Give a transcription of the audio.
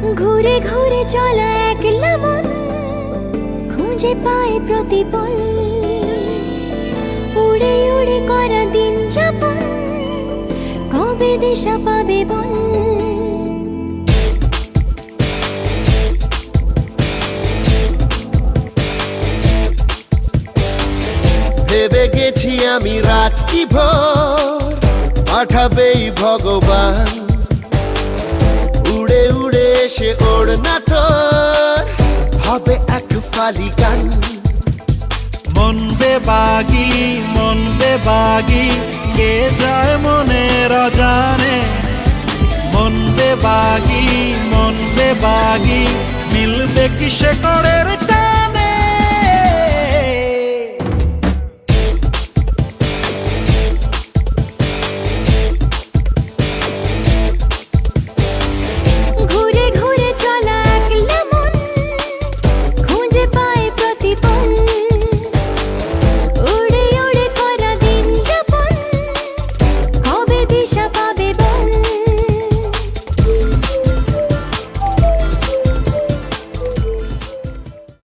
ঘুরে ঘুরে চলা একলা মন খুঁজে পায় প্রতিপল। উড়ে উড়ে করা দিন যাপন, কবে দিশা পাবে বল? ভেবে গেছি আমি রাত্রি ভোর, পাঠাবেই ভগবান। এসে ওর না তোর। হবে এক ফালি গান। মন বেবাগি মন বেবাগি কে যায় মনে রজানে? মন বেবাগি মন বেবাগি মিলবে কিসে করের